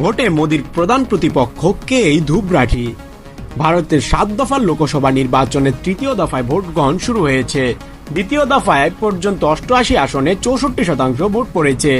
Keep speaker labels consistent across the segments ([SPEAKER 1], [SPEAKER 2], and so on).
[SPEAKER 1] ভোটে মোদির প্রধান প্রতিপক্ষ কে এই ধূপরাঠি? ভারতের সাত দফার লোকসভা নির্বাচনের তৃতীয় দফায় ভোট গ্রহণ শুরু হয়েছে। দ্বিতীয় দফায় পর্যন্ত অষ্টআশি আসনে চৌষট্টি শতাংশ ভোট পড়েছে।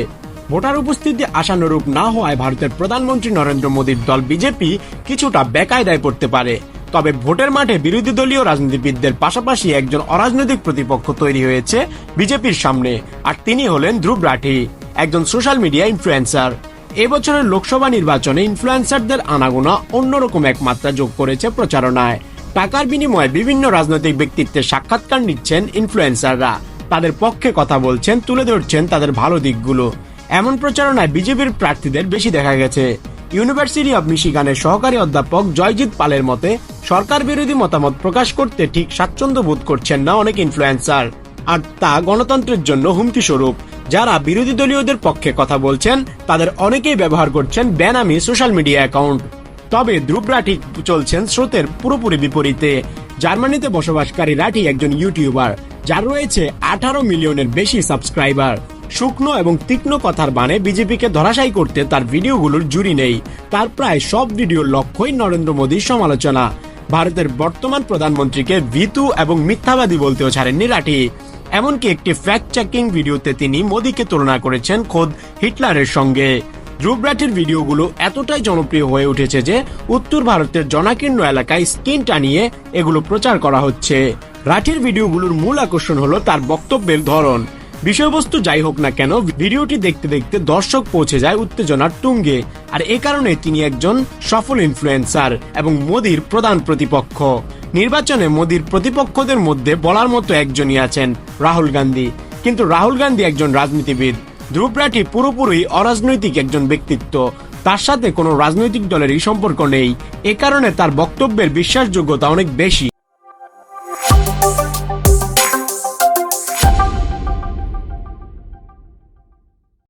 [SPEAKER 1] ভোটার উপস্থিতি আশানুরূপ না হওয়ায় ভারতের প্রধানমন্ত্রী নরেন্দ্র মোদীর দল বিজেপি কিছুটা বেকায়দায় পড়তে পারে। তবে ভোটের মাঠে বিরোধী দলীয় রাজনীতিবিদদের পাশাপাশি একজন অরাজনৈতিক প্রতিপক্ষ তৈরি হয়েছে বিজেপির সামনে, আর তিনি হলেন ধ্রুব রাঠি একজন সোশ্যাল মিডিয়া ইনফ্লুয়েন্সার। এবছরের লোকসভা নির্বাচনে ইনফ্লুয়েন্সারদের আনাগোনা অন্যরকম এক মাত্রা যোগ করেছে প্রচারণায়। টাকার বিনিময়ে বিভিন্ন রাজনৈতিক ব্যক্তিত্বের সাক্ষাৎকার নিচ্ছেন ইনফ্লুয়েন্সাররা তাদের পক্ষে কথা বলছেন, তুলে ধরছেন তাদের ভালো দিকগুলো। এমন প্রচারণায় বিজেপির প্রার্থীদের বেশি দেখা গেছে। ইউনিভার্সিটি অব মিশিগানের সহকারী অধ্যাপক জয়জিৎ পালের মতে সরকার বিরোধী মতামত প্রকাশ করতে ঠিক স্বাচ্ছন্দ্য বোধ করছেন না অনেক ইনফ্লুয়েন্সার আর তা গণতন্ত্রের জন্য হুমকি স্বরূপ। যারা বিরোধী দলীয়দের পক্ষে কথা বলছেন, তাদের অনেকেই ব্যবহার করছেন বেনামি সোশ্যাল মিডিয়া অ্যাকাউন্ট। তবে ধ্রুব রাঠি চলছেন স্রোতের পুরোপুরি বিপরীতে। জার্মানিতে বসবাসকারী রাঠি একজন ইউটিউবার, যার রয়েছে আঠারো মিলিয়নের বেশি সাবস্ক্রাইবার। শুকনো এবং তীক্ষ্ণ কথার বানে বিজেপিকে ধরাশায়ী করতে তার ভিডিওগুলোর জুড়ি নেই। তার প্রায় সব ভিডিওর লক্ষ্যই নরেন্দ্র মোদীর সমালোচনা। ভারতের বর্তমান প্রধানমন্ত্রীকে ভিতু এবং মিথ্যাবাদী বলতেও ছাড়েননি রাঠি। এমনকি একটি ফ্যাক্ট চেকিং ভিডিওতে তিনি মোদীকে তুলনা করেছেন খোদ হিটলারের সঙ্গে। ধ্রুব রাঠির ভিডিওগুলো এতটাই জনপ্রিয় হয়ে উঠেছে যে উত্তর ভারতের জনাকীর্ণ এলাকায় স্কিন টানিয়ে এগুলো প্রচার করা হচ্ছে। রাঠির ভিডিওগুলোর মূল আকর্ষণ হলো তার বক্তব্যের ধরন। বিষয়বস্তু যাই হোক না কেন, ভিডিওটি দেখতে দেখতে দর্শক পৌঁছে যায় উত্তেজনার তুঙ্গে। আর এ কারণে তিনি একজন সফল ইনফ্লুয়েন্সার এবং মোদির প্রধান প্রতিপক্ষ। নির্বাচনে মোদির প্রতিপক্ষদের মধ্যে বলার মতো একজনই আছেন রাহুল গান্ধী। কিন্তু রাহুল গান্ধী একজন রাজনীতিবিদ। ধ্রুব রাঠি পুরোপুরি অরাজনৈতিক একজন ব্যক্তিত্ব। তার সাথে কোনো রাজনৈতিক দলেরই সম্পর্ক নেই। এ কারণে তার বক্তব্যের বিশ্বাসযোগ্যতা অনেক বেশি।